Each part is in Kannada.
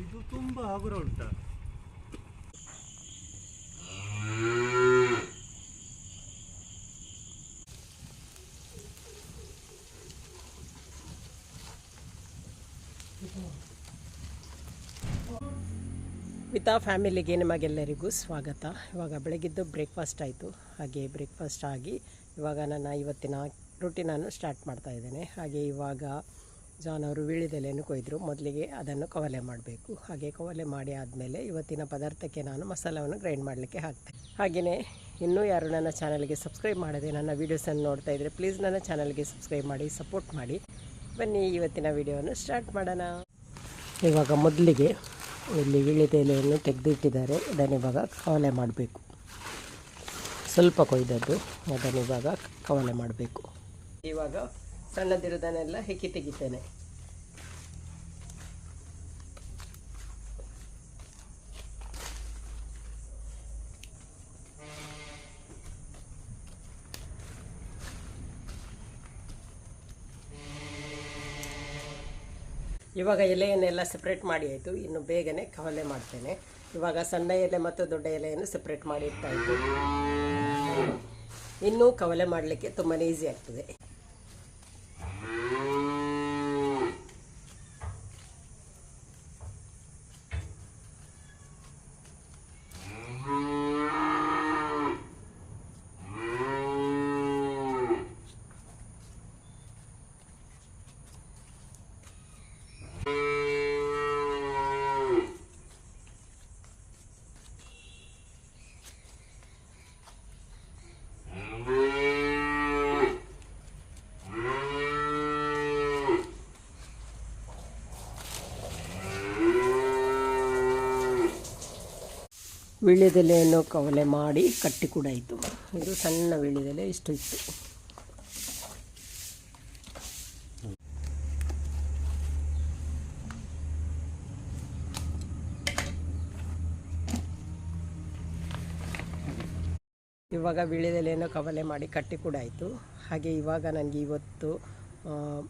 ಇದು ತುಂಬಾ ಹಗುರ ಉಂಟ. ವಿತಾ ಫ್ಯಾಮಿಲಿಗೆ ನಿಮಗೆಲ್ಲರಿಗೂ ಸ್ವಾಗತ. ಇವಾಗ ಬೆಳಗಿದ್ದು ಬ್ರೇಕ್ಫಾಸ್ಟ್ ಆಯಿತು. ಹಾಗೆ ಬ್ರೇಕ್ಫಾಸ್ಟ್ ಆಗಿ ಇವಾಗ ನನ್ನ ಇವತ್ತಿನ ರೂಟೀನನ್ನು ಸ್ಟಾರ್ಟ್ ಮಾಡ್ತಾ ಇದ್ದೇನೆ. ಹಾಗೆ ಇವಾಗ ಜಾನ್ ಅವರು ವೀಳ್ಯದೆಲೆಯನ್ನು ಕೊಯ್ದರು. ಮೊದಲಿಗೆ ಅದನ್ನು ಕವಲೆ ಮಾಡಬೇಕು. ಹಾಗೆ ಕವಲೆ ಮಾಡಿ ಆದಮೇಲೆ ಇವತ್ತಿನ ಪದಾರ್ಥಕ್ಕೆ ನಾನು ಮಸಾಲವನ್ನು ಗ್ರೈಂಡ್ ಮಾಡಲಿಕ್ಕೆ ಹಾಕ್ತೆ ಹಾಗೆಯೇ ಇನ್ನೂ ಯಾರು ನನ್ನ ಚಾನಲ್ಗೆ ಸಬ್ಸ್ಕ್ರೈಬ್ ಮಾಡದೆ ನನ್ನ ವೀಡಿಯೋಸನ್ನು ನೋಡ್ತಾ ಇದ್ದರೆ ಪ್ಲೀಸ್ ನನ್ನ ಚಾನಲ್ಗೆ ಸಬ್ಸ್ಕ್ರೈಬ್ ಮಾಡಿ, ಸಪೋರ್ಟ್ ಮಾಡಿ. ಬನ್ನಿ ಇವತ್ತಿನ ವಿಡಿಯೋವನ್ನು ಸ್ಟಾರ್ಟ್ ಮಾಡೋಣ. ಇವಾಗ ಮೊದಲಿಗೆ ಇಲ್ಲಿ ವೀಳ್ಯದೆಲೆಯನ್ನು ತೆಗೆದಿಟ್ಟಿದ್ದಾರೆ. ಇದನ್ನು ಇವಾಗ ಕವಲೆ ಮಾಡಬೇಕು. ಸ್ವಲ್ಪ ಕೊಯ್ದದ್ದು, ಅದನ್ನು ಇವಾಗ ಕವಲೆ ಮಾಡಬೇಕು. ಇವಾಗ ಸಣ್ಣದಿರೋದನ್ನೆಲ್ಲ ಹೆಕ್ಕಿ ತೆಗಿತೇನೆ. ಇವಾಗ ಎಲೆಯನ್ನೆಲ್ಲ ಸೆಪ್ರೇಟ್ ಮಾಡಿ ಆಯಿತು. ಇನ್ನು ಬೇಗನೆ ಕವಲೆ ಮಾಡ್ತೇನೆ. ಇವಾಗ ಸಣ್ಣ ಎಲೆ ಮತ್ತು ದೊಡ್ಡ ಎಲೆಯನ್ನು ಸಪ್ರೇಟ್ ಮಾಡಿ ಇಡ್ತಾ ಇತ್ತು ಇನ್ನೂ ಕವಲೆ ಮಾಡಲಿಕ್ಕೆ ತುಂಬಾ ಈಸಿ ಆಗ್ತದೆ. ವೀಳ್ಯದೆಲೆಯನ್ನು ಕವಲೆ ಮಾಡಿ ಕಟ್ಟಿ ಕೂಡ ಇತ್ತು. ಇದು ಸಣ್ಣ ವೀಳ್ಯದೆಲೆ, ಇಷ್ಟು ಇತ್ತು. ಇವಾಗ ವೀಳ್ಯದೆಲೆಯನ್ನು ಕವಲೆ ಮಾಡಿ ಕಟ್ಟಿ ಕೂಡ ಆಯಿತು. ಹಾಗೆ ಇವಾಗ ನನಗೆ ಇವತ್ತು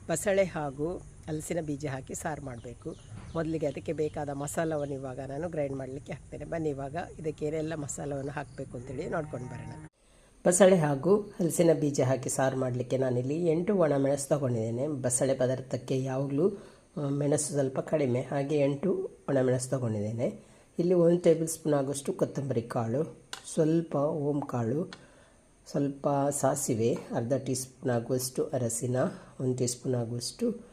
ಬಸಳೆ ಹಾಗೂ ಹಲಸಿನ ಬೀಜ ಹಾಕಿ ಸಾರು ಮಾಡಬೇಕು. ಮೊದಲಿಗೆ ಅದಕ್ಕೆ ಬೇಕಾದ ಮಸಾಲವನ್ನು ಇವಾಗ ನಾನು ಗ್ರೈಂಡ್ ಮಾಡಲಿಕ್ಕೆ ಹಾಕ್ತೇನೆ. ಬನ್ನಿ, ಇವಾಗ ಇದಕ್ಕೆ ಏನೆಲ್ಲ ಮಸಾಲವನ್ನು ಹಾಕಬೇಕು ಅಂತೇಳಿ ನೋಡ್ಕೊಂಡು ಬರೋಣ. ಬಸಳೆ ಹಾಗೂ ಹಲಸಿನ ಬೀಜ ಹಾಕಿ ಸಾರು ಮಾಡಲಿಕ್ಕೆ ನಾನಿಲ್ಲಿ ಎಂಟು ಒಣ ಮೆಣಸು ತೊಗೊಂಡಿದ್ದೇನೆ. ಬಸಳೆ ಪದಾರ್ಥಕ್ಕೆ ಯಾವಾಗಲೂ ಮೆಣಸು ಸ್ವಲ್ಪ ಕಡಿಮೆ. ಹಾಗೆ ಎಂಟು ಒಣ ಮೆಣಸು ತೊಗೊಂಡಿದ್ದೇನೆ. ಇಲ್ಲಿ ಒಂದು ಟೇಬಲ್ ಸ್ಪೂನ್ ಆಗೋಷ್ಟು ಕೊತ್ತಂಬರಿ ಕಾಳು, ಸ್ವಲ್ಪ ಓಂ ಕಾಳು, ಸ್ವಲ್ಪ ಸಾಸಿವೆ, ಅರ್ಧ ಟೀ ಸ್ಪೂನ್ ಆಗುವಷ್ಟು ಅರಸಿನ, ಒಂದು ಟೀ ಸ್ಪೂನ್ ಆಗುವಷ್ಟು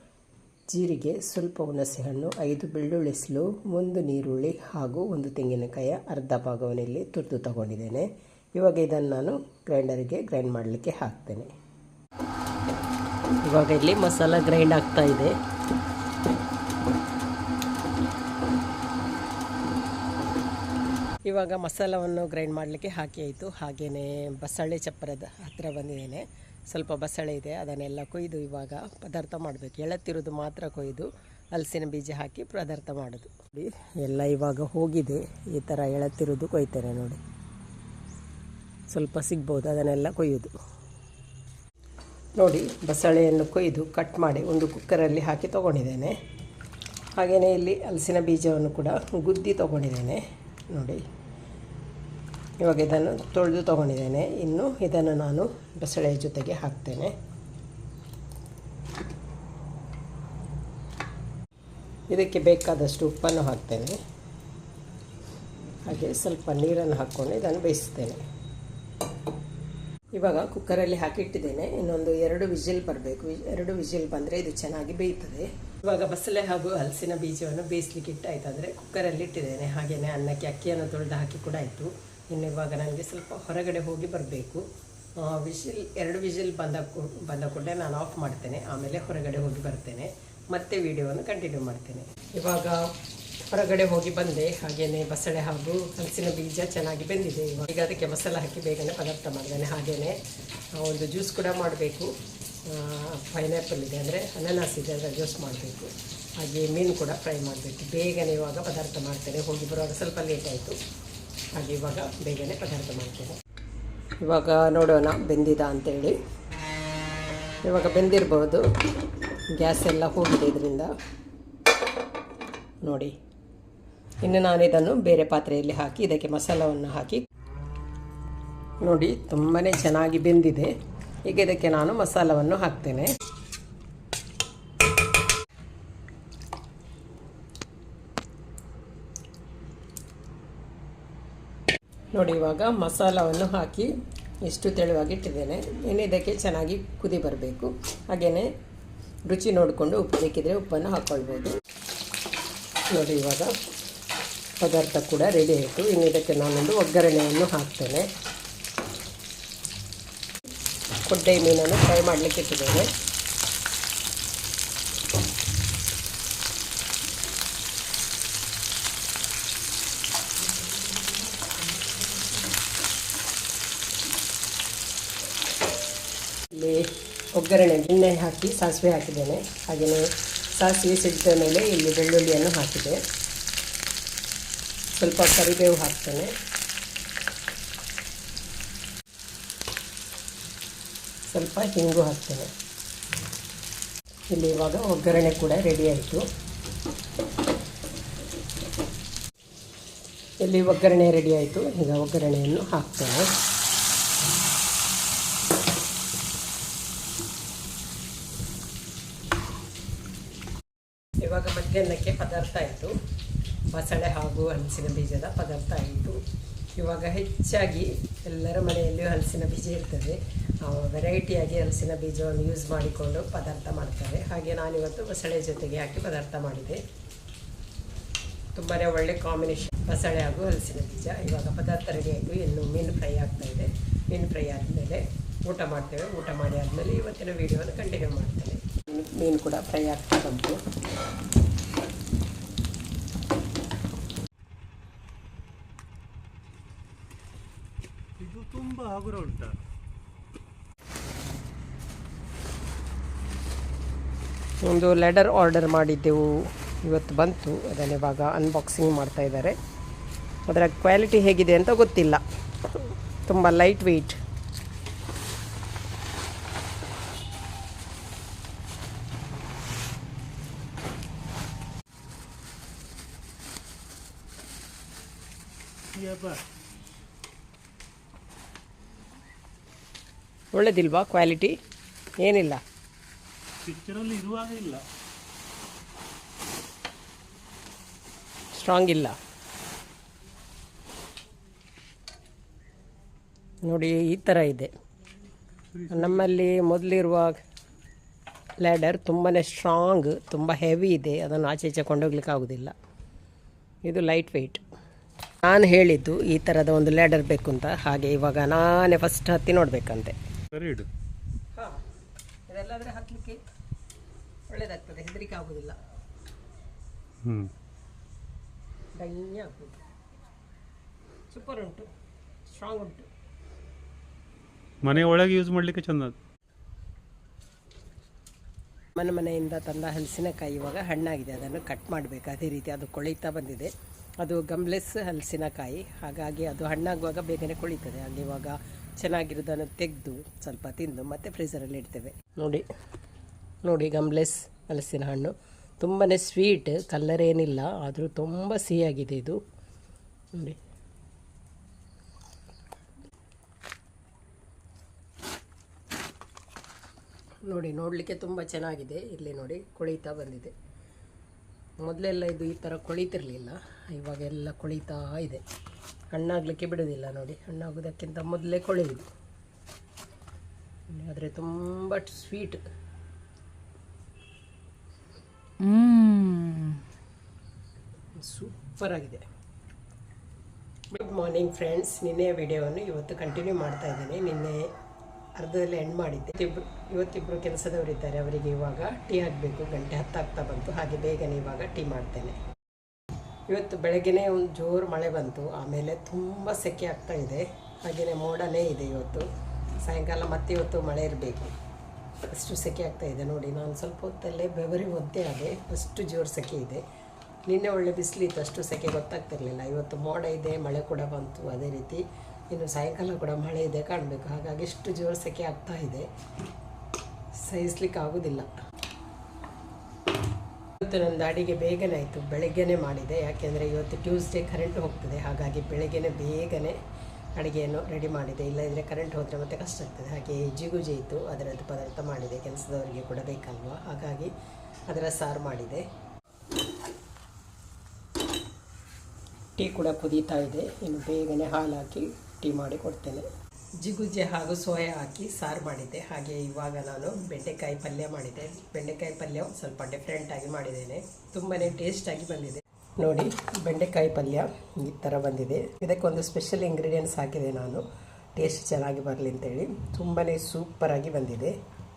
ಜೀರಿಗೆ, ಸ್ವಲ್ಪ ಹುಣಸೆಹಣ್ಣು, ಐದು ಬೆಳ್ಳುಳ್ಳಿ ಸ್ಲು, ಒಂದು ನೀರುಳ್ಳಿ ಹಾಗೂ ಒಂದು ತೆಂಗಿನಕಾಯಿಯ ಅರ್ಧ ಭಾಗವನ್ನು ಇಲ್ಲಿ ತುರಿದು ತಗೊಂಡಿದ್ದೇನೆ. ಇವಾಗ ಇದನ್ನು ನಾನು ಗ್ರೈಂಡರಿಗೆ ಗ್ರೈಂಡ್ ಮಾಡಲಿಕ್ಕೆ ಹಾಕ್ತೇನೆ. ಇವಾಗ ಇಲ್ಲಿ ಮಸಾಲ ಗ್ರೈಂಡ್ ಆಗ್ತಾ ಇದೆ. ಇವಾಗ ಮಸಾಲವನ್ನು ಗ್ರೈಂಡ್ ಮಾಡಲಿಕ್ಕೆ ಹಾಕಿ ಆಯಿತು. ಹಾಗೆಯೇ ಬಸಳೆ ಚಪ್ಪರದ ಹತ್ತಿರ ಬಂದಿದ್ದೇನೆ. ಸ್ವಲ್ಪ ಬಸಳೆ ಇದೆ, ಅದನ್ನೆಲ್ಲ ಕೊಯ್ದು ಇವಾಗ ಪದಾರ್ಥ ಮಾಡಬೇಕು. ಎಳತ್ತಿರೋದು ಮಾತ್ರ ಕೊಯ್ದು ಹಲಸಿನ ಬೀಜ ಹಾಕಿ ಪದಾರ್ಥ ಮಾಡೋದು. ನೋಡಿ, ಎಲ್ಲ ಇವಾಗ ಹೋಗಿದೆ. ಈ ಥರ ಎಳತ್ತಿರೋದು ಕೊಯ್ತೇನೆ ನೋಡಿ. ಸ್ವಲ್ಪ ಸಿಗ್ಬೋದು ಅದನ್ನೆಲ್ಲ ಕೊಯ್ಯೋದು. ನೋಡಿ, ಬಸಳೆಯನ್ನು ಕೊಯ್ದು ಕಟ್ ಮಾಡಿ ಒಂದು ಕುಕ್ಕರಲ್ಲಿ ಹಾಕಿ ತೊಗೊಂಡಿದ್ದೇನೆ. ಹಾಗೆಯೇ ಇಲ್ಲಿ ಹಲಸಿನ ಬೀಜವನ್ನು ಕೂಡ ಗುದ್ದಿ ತೊಗೊಂಡಿದ್ದೇನೆ. ನೋಡಿ. ಇವಾಗ ಇದನ್ನು ತೊಳೆದು ತೊಗೊಂಡಿದ್ದೇನೆ. ಇನ್ನು ಇದನ್ನು ನಾನು ಬಸಳೆ ಜೊತೆಗೆ ಹಾಕ್ತೇನೆ. ಇದಕ್ಕೆ ಬೇಕಾದಷ್ಟು ಉಪ್ಪನ್ನು ಹಾಕ್ತೇನೆ. ಹಾಗೆ ಸ್ವಲ್ಪ ನೀರನ್ನು ಹಾಕ್ಕೊಂಡು ಇದನ್ನು ಬೇಯಿಸ್ತೇನೆ. ಇವಾಗ ಕುಕ್ಕರಲ್ಲಿ ಹಾಕಿಟ್ಟಿದ್ದೇನೆ. ಇನ್ನೊಂದು ಎರಡು ವಿಜಿಲ್ ಬರಬೇಕು. ಎರಡು ವಿಜಿಲ್ ಬಂದರೆ ಇದು ಚೆನ್ನಾಗಿ ಬೇಯ್ತದೆ. ಇವಾಗ ಬಸಳೆ ಹಾಗೂ ಹಲಸಿನ ಬೀಜವನ್ನು ಬೇಯಿಸ್ಲಿಕ್ಕೆ ಇಟ್ಟಾಯ್ತು. ಅಂದರೆ ಕುಕ್ಕರಲ್ಲಿ ಇಟ್ಟಿದ್ದೇನೆ. ಹಾಗೆಯೇ ಅನ್ನಕ್ಕೆ ಅಕ್ಕಿಯನ್ನು ತೊಳೆದು ಹಾಕಿ ಕೂಡ ಆಯಿತು. ಇನ್ನು ಇವಾಗ ನನಗೆ ಸ್ವಲ್ಪ ಹೊರಗಡೆ ಹೋಗಿ ಬರಬೇಕು. ವಿಷಿಲ್ ಎರಡು ವಿಷಿಲ್ ಬಂದ ಬಂದ ಕೂಡಲೇ ನಾನು ಆಫ್ ಮಾಡ್ತೇನೆ. ಆಮೇಲೆ ಹೊರಗಡೆ ಹೋಗಿ ಬರ್ತೇನೆ. ಮತ್ತೆ ವಿಡಿಯೋವನ್ನು ಕಂಟಿನ್ಯೂ ಮಾಡ್ತೇನೆ. ಇವಾಗ ಹೊರಗಡೆ ಹೋಗಿ ಬಂದೆ. ಹಾಗೆಯೇ ಬಸಳೆ ಹಾಗೂ ಹಲಸಿನ ಬೀಜ ಚೆನ್ನಾಗಿ ಬೆಂದಿದೆ. ಈಗ ಅದಕ್ಕೆ ಮಸಾಲ ಹಾಕಿ ಬೇಗನೆ ಪದಾರ್ಥ ಮಾಡಿದ್ದೇನೆ ಹಾಗೆಯೇ ಒಂದು ಜ್ಯೂಸ್ ಕೂಡ ಮಾಡಬೇಕು. ಪೈನಾಪಲ್ ಇದೆ ಅಂದರೆ ಅನಾನಸ್ ಇದೆ ಅದರ ಜ್ಯೂಸ್ ಮಾಡಬೇಕು. ಹಾಗೆ ಮೀನು ಕೂಡ ಫ್ರೈ ಮಾಡಬೇಕು. ಬೇಗನೆ ಇವಾಗ ಪದಾರ್ಥ ಮಾಡ್ತೇನೆ. ಹೋಗಿ ಬರುವಾಗ ಸ್ವಲ್ಪ ಲೇಟ್ ಆಯಿತು. ಹಾಗೆ ಇವಾಗ ಬೇಗನೆ ಪದಾರ್ಥ ಮಾಡ್ತೇವೆ. ಇವಾಗ ನೋಡೋಣ ಬೆಂದಿದ ಅಂತೇಳಿ. ಇವಾಗ ಬೆಂದಿರ್ಬೋದು. ಗ್ಯಾಸ್ ಎಲ್ಲ ಹೋಗಿದೆ ಇದರಿಂದ. ನೋಡಿ. ಇನ್ನು ನಾನು ಇದನ್ನು ಬೇರೆ ಪಾತ್ರೆಯಲ್ಲಿ ಹಾಕಿ, ಇದಕ್ಕೆ ಮಸಾಲವನ್ನು ಹಾಕಿ. ನೋಡಿ ತುಂಬಾ ಚೆನ್ನಾಗಿ ಬೆಂದಿದೆ. ಈಗ ಇದಕ್ಕೆ ನಾನು ಮಸಾಲವನ್ನು ಹಾಕ್ತೇನೆ. ನೋಡಿ, ಇವಾಗ ಮಸಾಲವನ್ನು ಹಾಕಿ ಇಷ್ಟು ತೆಳುವಾಗಿ ಇಟ್ಟಿದ್ದೇನೆ ಇನ್ನು ಇದಕ್ಕೆ ಚೆನ್ನಾಗಿ ಕುದಿ ಬರಬೇಕು. ಹಾಗೆಯೇ ರುಚಿ ನೋಡಿಕೊಂಡು ಉಪ್ಪು ಬೇಕಿದ್ರೆ ಉಪ್ಪನ್ನು ಹಾಕ್ಕೊಳ್ಬೋದು ನೋಡಿ, ಇವಾಗ ಪದಾರ್ಥ ಕೂಡ ರೆಡಿ ಆಯಿತು. ಇನ್ನು ಇದಕ್ಕೆ ನಾನೊಂದು ಒಗ್ಗರಣೆಯನ್ನು ಹಾಕ್ತೇನೆ. ಕೊಡ್ಡೆ ಮೀನನ್ನು ಫ್ರೈ ಮಾಡಲಿಕ್ಕೆ ಇಟ್ಟಿದ್ದೇನೆ ಇಲ್ಲಿ ಒಗ್ಗರಣೆ ಎಣ್ಣೆ ಹಾಕಿ ಸಾಸಿವೆ ಹಾಕಿದ್ದೇನೆ. ಹಾಗೆಯೇ ಸಾಸಿವೆ ಸಿಡಿದ ಮೇಲೆ ಇಲ್ಲಿ ಬೆಳ್ಳುಳ್ಳಿಯನ್ನು ಹಾಕಿದೆ. ಸ್ವಲ್ಪ ಕರಿಬೇವು ಹಾಕ್ತೇನೆ. ಸ್ವಲ್ಪ ಹಿಂಗು ಹಾಕ್ತೇನೆ. ಇಲ್ಲಿ ಇವಾಗ ಒಗ್ಗರಣೆ ಕೂಡ ರೆಡಿ ಆಯಿತು. ಇಲ್ಲಿ ಒಗ್ಗರಣೆ ರೆಡಿ ಆಯಿತು. ಈಗ ಒಗ್ಗರಣೆಯನ್ನು ಹಾಕ್ತೇನೆ ಇವಾಗ ಮಧ್ಯಾಹ್ನಕ್ಕೆ ಪದಾರ್ಥ ಆಯಿತು. ಬಸಳೆ ಹಾಗೂ ಹಲಸಿನ ಬೀಜದ ಪದಾರ್ಥ ಆಯಿತು. ಇವಾಗ ಹೆಚ್ಚಾಗಿ ಎಲ್ಲರ ಮನೆಯಲ್ಲಿಯೂ ಹಲಸಿನ ಬೀಜ ಇರ್ತದೆ. ವೆರೈಟಿಯಾಗಿ ಹಲಸಿನ ಬೀಜವನ್ನು ಯೂಸ್ ಮಾಡಿಕೊಂಡು ಪದಾರ್ಥ ಮಾಡ್ತಾರೆ. ಹಾಗೆ ನಾನಿವತ್ತು ಬಸಳೆ ಜೊತೆಗೆ ಹಾಕಿ ಪದಾರ್ಥ ಮಾಡಿದೆ. ತುಂಬಾ ಒಳ್ಳೆ ಕಾಂಬಿನೇಷನ್ ಬಸಳೆ ಹಾಗೂ ಹಲಸಿನ ಬೀಜ. ಇವಾಗ ಪದಾರ್ಥ ರೆಡಿ ಆಯಿತು. ಇನ್ನು ಮೀನು ಫ್ರೈ ಆಗ್ತಾ ಇದೆ. ಮೀನು ಫ್ರೈ ಆದಮೇಲೆ ಊಟ ಮಾಡ್ತೇವೆ. ಊಟ ಮಾಡಿ ಆದಮೇಲೆ ಇವತ್ತಿನ ವೀಡಿಯೋವನ್ನು ಕಂಟಿನ್ಯೂ ಮಾಡ್ತೇನೆ. ಮೀನು ಕೂಡ ಫ್ರೈ ಆಗ್ತಾ ಬಂತು ಇದು ಒಂದು ಲೆಡರ್ ಆರ್ಡರ್ ಮಾಡಿದ್ದೆವು. ಇವತ್ತು ಬಂತು. ಅದನ್ನು ಇವಾಗ ಅನ್ಬಾಕ್ಸಿಂಗ್ ಮಾಡ್ತಾ ಇದ್ದಾರೆ. ಅದರ ಕ್ವಾಲಿಟಿ ಹೇಗಿದೆ ಅಂತ ಗೊತ್ತಿಲ್ಲ. ತುಂಬ ಲೈಟ್ ವೆಯ್ಟ್ ಒಳ್ಳೆದಿಲ್ವಾ ಕ್ವಾಲಿಟಿ ಏನಿಲ್ಲ. ಪಿಕ್ಚರಲ್ಲಿ ಇರುವಾಗ ಇಲ್ಲ. ಸ್ಟ್ರಾಂಗ್ ಇಲ್ಲ. ನೋಡಿ ಈ ಥರ ಇದೆ. ನಮ್ಮಲ್ಲಿ ಮೊದಲಿರುವ ಲ್ಯಾಡರ್ ತುಂಬಾ ಸ್ಟ್ರಾಂಗ್ ತುಂಬ ಹೆವಿ ಇದೆ. ಅದನ್ನು ಆಚೆ ಈಚೆ ಕೊಂಡೋಗ್ಲಿಕ್ಕೆ ಆಗೋದಿಲ್ಲ. ಇದು ಲೈಟ್ ವೆಯ್ಟ್ ನಾನು ಹೇಳಿದ್ದು ಈ ಥರದ ಒಂದು ಲ್ಯಾಡರ್ ಬೇಕು ಅಂತ ಹಾಗೆ ಇವಾಗ ನಾನೇ ಫಸ್ಟ್ ಹತ್ತಿ ನೋಡಬೇಕಂತೆ. ಸರಿ ಇಡು. ಹಾಂ ಇದೆಲ್ಲಾದರೆ ಹಾಕಲಿಕ್ಕೆ ಒಳ್ಳೆಯದಾಗ್ತದೆ ಹೆದರಿಕೆ ಆಗೋದಿಲ್ಲ. ಹ್ಮ್. ಡೈನ್ಯ ಆಗ್ಬೋದು ಸೂಪರ್ ಉಂಟು ಸ್ಟ್ರಾಂಗ್ ಉಂಟು. ಮನೆ ಒಳಗೆ ಯೂಸ್ ಮಾಡ್ಲಿಕ್ಕೆ ಚಂದ. ಮನೆ ಮನೆಯಿಂದ ತಂದ ಹಲಸಿನಕಾಯಿ ಇವಾಗ ಹಣ್ಣಾಗಿದೆ ಅದನ್ನು ಕಟ್ ಮಾಡಬೇಕು. ಅದೇ ರೀತಿ ಅದು ಕೊಳಿತಾ ಬಂದಿದೆ. ಅದು ಗಮ್ಲೆಸ್ ಹಲಸಿನಕಾಯಿ ಹಾಗಾಗಿ ಅದು ಹಣ್ಣಾಗುವಾಗ ಬೇಗನೆ ಕೊಳಿತದೆ. ಹಾಗೆ ಇವಾಗ ಚೆನ್ನಾಗಿರೋದನ್ನು ತೆಗೆದು ಸ್ವಲ್ಪ ತಿಂದು ಮತ್ತೆ ಫ್ರೀಸರಲ್ಲಿ ಇಡ್ತೇವೆ. ನೋಡಿ ನೋಡಿ ಗಮ್ಲೆಸ್ ಹಲಸಿನ ಹಣ್ಣು. ತುಂಬಾ ಸ್ವೀಟ್ ಕಲ್ಲರ್ ಏನಿಲ್ಲ, ಆದರೂ ತುಂಬ ಸಿಹಿಯಾಗಿದೆ ಇದು. ನೋಡಿ. ನೋಡಿ, ನೋಡಲಿಕ್ಕೆ ತುಂಬ ಚೆನ್ನಾಗಿದೆ. ಇಲ್ಲಿ ನೋಡಿ, ಕೊಳಿತಾ ಬಂದಿದೆ. ಮೊದಲೆಲ್ಲ ಇದು ಈ ಥರ ಕೊಳಿತಿರಲಿಲ್ಲ. ಇವಾಗೆಲ್ಲ ಕೊಳಿತಾ ಇದೆ. ಹಣ್ಣಾಗಲಿಕ್ಕೆ ಬಿಡೋದಿಲ್ಲ ನೋಡಿ. ಹಣ್ಣಾಗೋದಕ್ಕಿಂತ ಮೊದಲೇ ಕೊಳೆಯುವುದು. ಆದರೆ ತುಂಬ ಸ್ವೀಟ್ ಸೂಪರ್ ಆಗಿದೆ. ಗುಡ್ ಮಾರ್ನಿಂಗ್ ಫ್ರೆಂಡ್ಸ್ ನಿನ್ನೆಯ ವಿಡಿಯೋವನ್ನು ಇವತ್ತು ಕಂಟಿನ್ಯೂ ಮಾಡ್ತಾ ಇದ್ದೇನೆ. ನಿನ್ನೆ ಅರ್ಧದಲ್ಲಿ ಎಂಡ್ ಮಾಡಿದ್ದೆ. ಇಬ್ರು ಇವತ್ತಿಬ್ಬರು ಕೆಲಸದವರಿದ್ದಾರೆ. ಅವರಿಗೆ ಇವಾಗ ಟೀ ಹಾಕಬೇಕು ಗಂಟೆ ಹತ್ತಾಗ್ತಾ ಬಂತು. ಹಾಗೆ ಬೇಗನೆ ಇವಾಗ ಟೀ ಮಾಡ್ತೇನೆ. ಇವತ್ತು ಬೆಳಗ್ಗೆ ಒಂದು ಜೋರು ಮಳೆ ಬಂತು, ಆಮೇಲೆ ತುಂಬ ಸೆಕೆ ಆಗ್ತಾ ಇದೆ. ಹಾಗೆಯೇ ಮೋಡನೇ ಇದೆ ಇವತ್ತು. ಸಾಯಂಕಾಲ ಮತ್ತೆ ಇವತ್ತು ಮಳೆ ಇರಬೇಕು. ಅಷ್ಟು ಸೆಕೆ ಆಗ್ತಾ ಇದೆ ನೋಡಿ, ನಾನು ಸ್ವಲ್ಪ ಹೊತ್ತಲ್ಲೇ ಬೆವರಿ ಒದ್ದೆ ಆಗಿದೆ ಅಷ್ಟು ಜೋರು ಸೆಕೆ ಇದೆ. ನಿನ್ನೆ ಒಳ್ಳೆ ಬಿಸಿಲಿತ್ತು ಅಷ್ಟು ಸೆಕೆ ಗೊತ್ತಾಗ್ತಿರಲಿಲ್ಲ. ಇವತ್ತು ಮೋಡ ಇದೆ, ಮಳೆ ಕೂಡ ಬಂತು, ಅದೇ ರೀತಿ ಇನ್ನು ಸಾಯಂಕಾಲ ಕೂಡ ಮಳೆ ಇದೆ ಕಾಣಬೇಕು. ಹಾಗಾಗಿ ಎಷ್ಟು ಜೋರು ಸೆಕೆ ಆಗ್ತಾ ಇದೆ. ಸಹಿಸ್ಲಿಕ್ಕೆ ಆಗೋದಿಲ್ಲ. ಇವತ್ತು ನಂದು ಅಡಿಗೆ ಬೇಗನೆ ಆಯಿತು, ಬೆಳಗ್ಗೆನೇ ಮಾಡಿದೆ. ಯಾಕೆಂದರೆ ಇವತ್ತು ಟ್ಯೂಸ್ಡೇ ಕರೆಂಟ್ ಹೋಗ್ತದೆ, ಹಾಗಾಗಿ ಬೆಳಗ್ಗೆನೇ ಬೇಗನೆ ಅಡುಗೆಯನ್ನು ರೆಡಿ ಮಾಡಿದೆ. ಇಲ್ಲದಿದ್ದರೆ ಕರೆಂಟ್ ಹೋದರೆ ಮತ್ತೆ ಕಷ್ಟ ಆಗ್ತದೆ. ಹಾಗೆ ಜಿಗುಜಿ ಇತ್ತು, ಅದರದ್ದು ಪದಾರ್ಥ ಮಾಡಿದೆ. ಕೆಲಸದವರಿಗೆ ಕೂಡ ಬೇಕಲ್ವ? ಹಾಗಾಗಿ ಅದರ ಸಾರು ಮಾಡಿದೆ. ಟೀ ಕೂಡ ಕುದೀತಾ ಇದೆ. ಇನ್ನು ಬೇಗನೆ ಹಾಲು ಹಾಕಿ ಟೀ ಮಾಡಿ ಕೊಡ್ತೇನೆ. ಜಿಗುಜ್ಜೆ ಹಾಗೂ ಸೋಯಾ ಹಾಕಿ ಸಾರು ಮಾಡಿದ್ದೆ. ಹಾಗೆ ಇವಾಗ ನಾನು ಬೆಂಡೆಕಾಯಿ ಪಲ್ಯ ಮಾಡಿದೆ ಬೆಂಡೆಕಾಯಿ ಪಲ್ಯ ಸ್ವಲ್ಪ ಡಿಫ್ರೆಂಟಾಗಿ ಮಾಡಿದ್ದೇನೆ. ತುಂಬಾ ಟೇಸ್ಟಾಗಿ ಬಂದಿದೆ. ನೋಡಿ, ಬೆಂಡೆಕಾಯಿ ಪಲ್ಯ ಈ ಥರ ಬಂದಿದೆ. ಇದಕ್ಕೊಂದು ಸ್ಪೆಷಲ್ ಇಂಗ್ರೀಡಿಯೆಂಟ್ಸ್ ಹಾಕಿದೆ ನಾನು. ಟೇಸ್ಟ್ ಚೆನ್ನಾಗಿ ಬರಲಿ ಅಂತೇಳಿ. ತುಂಬಾ ಸೂಪರಾಗಿ ಬಂದಿದೆ.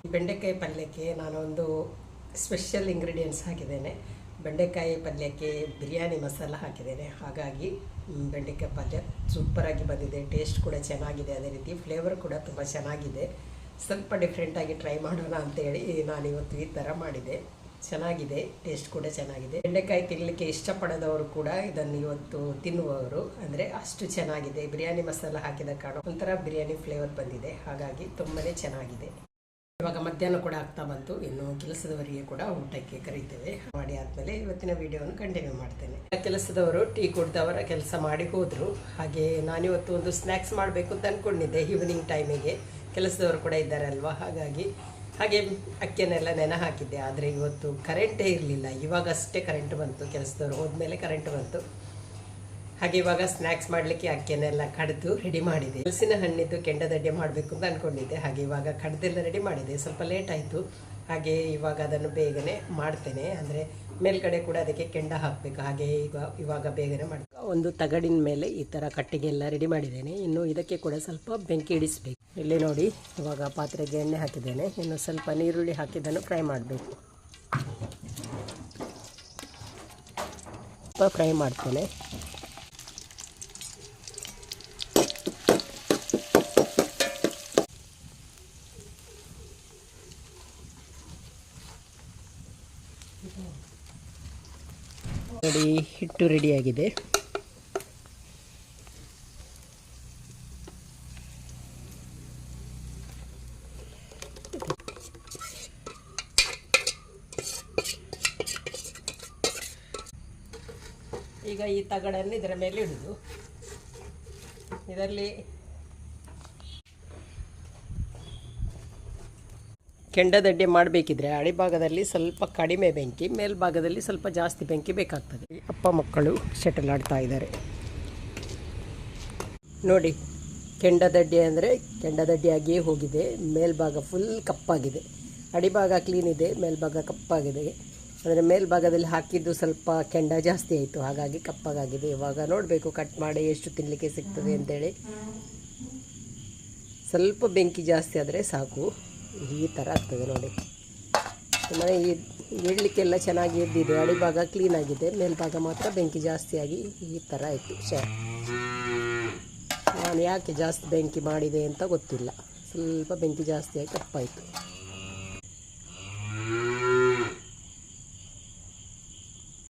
ಈ ಬೆಂಡೆಕಾಯಿ ಪಲ್ಯಕ್ಕೆ ನಾನೊಂದು ಸ್ಪೆಷಲ್ ಇಂಗ್ರೀಡಿಯೆಂಟ್ಸ್ ಹಾಕಿದ್ದೇನೆ. ಬೆಂಡೆಕಾಯಿ ಪಲ್ಯಕ್ಕೆ ಬಿರಿಯಾನಿ ಮಸಾಲ ಹಾಕಿದ್ದೇನೆ. ಹಾಗಾಗಿ ಬೆಂಡೆಕಾಯಿ ಪಲ್ಯ ಸೂಪರಾಗಿ ಬಂದಿದೆ ಟೇಸ್ಟ್ ಕೂಡ ಚೆನ್ನಾಗಿದೆ, ಅದೇ ರೀತಿ ಫ್ಲೇವರ್ ಕೂಡ ತುಂಬ ಚೆನ್ನಾಗಿದೆ. ಸ್ವಲ್ಪ ಡಿಫ್ರೆಂಟಾಗಿ ಟ್ರೈ ಮಾಡೋಣ ಅಂತೇಳಿ ನಾನು ಇವತ್ತು ಈ ಥರ ಮಾಡಿದೆ. ಚೆನ್ನಾಗಿದೆ ಟೇಸ್ಟ್ ಕೂಡ ಚೆನ್ನಾಗಿದೆ. ಬೆಂಡೆಕಾಯಿ ತಿನ್ನಲಿಕ್ಕೆ ಇಷ್ಟಪಡದವರು ಕೂಡ ಇದನ್ನು ಇವತ್ತು ತಿನ್ನುವವರು, ಅಂದರೆ ಅಷ್ಟು ಚೆನ್ನಾಗಿದೆ. ಬಿರಿಯಾನಿ ಮಸಾಲ ಹಾಕಿದ ಕಾರಣ ಒಂಥರ ಬಿರಿಯಾನಿ ಫ್ಲೇವರ್ ಬಂದಿದೆ, ಹಾಗಾಗಿ ತುಂಬಾ ಚೆನ್ನಾಗಿದೆ. ಇವಾಗ ಮಧ್ಯಾಹ್ನ ಕೂಡ ಆಗ್ತಾ ಬಂತು. ಇನ್ನು ಕೆಲಸದವರಿಗೆ ಕೂಡ ಊಟಕ್ಕೆ ಕರೀತೇವೆ. ಮಾಡಿ ಆದ್ಮೇಲೆ ಇವತ್ತಿನ ವಿಡಿಯೋವನ್ನು ಕಂಟಿನ್ಯೂ ಮಾಡ್ತೇನೆ. ಕೆಲಸದವರು ಟೀ ಕುಡ್ದವರ ಕೆಲಸ ಮಾಡಿ ಹೋದ್ರು. ಹಾಗೆ ನಾನಿವತ್ತು ಒಂದು ಸ್ನ್ಯಾಕ್ಸ್ ಮಾಡಬೇಕು ಅಂತ ಅನ್ಕೊಂಡಿದ್ದೆ ಈವ್ನಿಂಗ್ ಟೈಮಿಗೆ ಕೆಲಸದವರು ಕೂಡ ಇದ್ದಾರೆ ಅಲ್ವಾ? ಹಾಗಾಗಿ, ಹಾಗೆ ಅಕ್ಕಿಯನ್ನೆಲ್ಲ ನೆನೆ ಹಾಕಿದ್ದೆ ಆದರೆ ಇವತ್ತು ಕರೆಂಟೇ ಇರಲಿಲ್ಲ. ಇವಾಗಷ್ಟೇ ಕರೆಂಟ್ ಬಂತು. ಕೆಲಸದವರು ಹೋದ್ಮೇಲೆ ಕರೆಂಟ್ ಬಂತು. ಹಾಗೆ ಇವಾಗ ಸ್ನ್ಯಾಕ್ಸ್ ಮಾಡಲಿಕ್ಕೆ ಅಕ್ಕಿಯನ್ನೆಲ್ಲ ಕಡಿದು ರೆಡಿ ಮಾಡಿದೆ. ಹಲಸಿನ ಹಣ್ಣಿದ್ದು ಕೆಂಡದಡ್ಡೆ ಮಾಡಬೇಕು ಅಂತ ಅಂದ್ಕೊಂಡಿದ್ದೆ ಹಾಗೆ ಇವಾಗ ಕಡ್ದೆಲ್ಲ ರೆಡಿ ಮಾಡಿದೆ. ಸ್ವಲ್ಪ ಲೇಟ್ ಆಯಿತು. ಹಾಗೆ ಇವಾಗ ಅದನ್ನು ಬೇಗನೆ ಮಾಡ್ತೇನೆ. ಅಂದರೆ ಮೇಲ್ಗಡೆ ಕೂಡ ಅದಕ್ಕೆ ಕೆಂಡ ಹಾಕಬೇಕು. ಹಾಗೆ ಈಗ ಇವಾಗ ಬೇಗನೆ ಮಾಡಬೇಕು ಒಂದು ತಗಡಿನ ಮೇಲೆ ಈ ಥರ ಕಟ್ಟಿಗೆ ಎಲ್ಲ ರೆಡಿ ಮಾಡಿದ್ದೇನೆ. ಇನ್ನು ಇದಕ್ಕೆ ಕೂಡ ಸ್ವಲ್ಪ ಬೆಂಕಿ ಇಡಿಸ್ಬೇಕು. ಇಲ್ಲಿ ನೋಡಿ, ಇವಾಗ ಪಾತ್ರೆಗೆ ಎಣ್ಣೆ ಹಾಕಿದ್ದೇನೆ. ಇನ್ನು ಸ್ವಲ್ಪ ನೀರುಳ್ಳಿ ಹಾಕಿದ್ದನ್ನು ಫ್ರೈ ಮಾಡಬೇಕು. ಸ್ವಲ್ಪ ಫ್ರೈ ಮಾಡ್ತೇನೆ. ನೋಡಿ ಹಿಟ್ಟು ರೆಡಿಯಾಗಿದೆ ಈಗ ಈ ತಗಡನ್ನು ಇದರ ಮೇಲೆ ಇಡುದು. ಇದರಲ್ಲಿ ಕೆಂಡದಡ್ಡೆ ಮಾಡಬೇಕಿದ್ರೆ ಅಡಿಭಾಗದಲ್ಲಿ ಸ್ವಲ್ಪ ಕಡಿಮೆ ಬೆಂಕಿ, ಮೇಲ್ಭಾಗದಲ್ಲಿ ಸ್ವಲ್ಪ ಜಾಸ್ತಿ ಬೆಂಕಿ ಬೇಕಾಗ್ತದೆ. ಅಪ್ಪ ಮಕ್ಕಳು ಶಟಲ್ ಆಡ್ತಾ ಇದ್ದಾರೆ. ನೋಡಿ, ಕೆಂಡದಡ್ಡೆ ಅಂದರೆ ಕೆಂಡದಡ್ಡಿಯಾಗಿಯೇ ಹೋಗಿದೆ. ಮೇಲ್ಭಾಗ ಫುಲ್ ಕಪ್ಪಾಗಿದೆ. ಅಡಿಭಾಗ ಕ್ಲೀನ್ ಇದೆ, ಮೇಲ್ಭಾಗ ಕಪ್ಪಾಗಿದೆ. ಅಂದರೆ ಮೇಲ್ಭಾಗದಲ್ಲಿ ಹಾಕಿದ್ದು ಸ್ವಲ್ಪ ಕೆಂಡ ಜಾಸ್ತಿ ಆಯಿತು. ಹಾಗಾಗಿ ಕಪ್ಪಾಗಿದೆ. ಇವಾಗ ನೋಡಬೇಕು ಕಟ್ ಮಾಡಿ ಎಷ್ಟು ತಿನ್ನಲಿಕ್ಕೆ ಸಿಗ್ತದೆ ಅಂತೇಳಿ. ಸ್ವಲ್ಪ ಬೆಂಕಿ ಜಾಸ್ತಿ ಆದರೆ ಸಾಕು. ಈ ಥರ ಆಗ್ತದೆ ನೋಡಿ. ಸುಮ್ಮನೆ ಇಡಲಿಕ್ಕೆಲ್ಲ ಚೆನ್ನಾಗಿ ಎದ್ದಿದೆ ಅಡಿಭಾಗ ಕ್ಲೀನ್ ಆಗಿದೆ ಮೇಲ್ಭಾಗ ಮಾತ್ರ ಬೆಂಕಿ ಜಾಸ್ತಿಯಾಗಿ ಈ ಥರ ಆಯಿತು ಶೇ ನಾನು ಯಾಕೆ ಜಾಸ್ತಿ ಬೆಂಕಿ ಮಾಡಿದೆ ಅಂತ ಗೊತ್ತಿಲ್ಲ. ಸ್ವಲ್ಪ ಬೆಂಕಿ ಜಾಸ್ತಿಯಾಗಿ ಕಪ್ಪಾಯಿತು.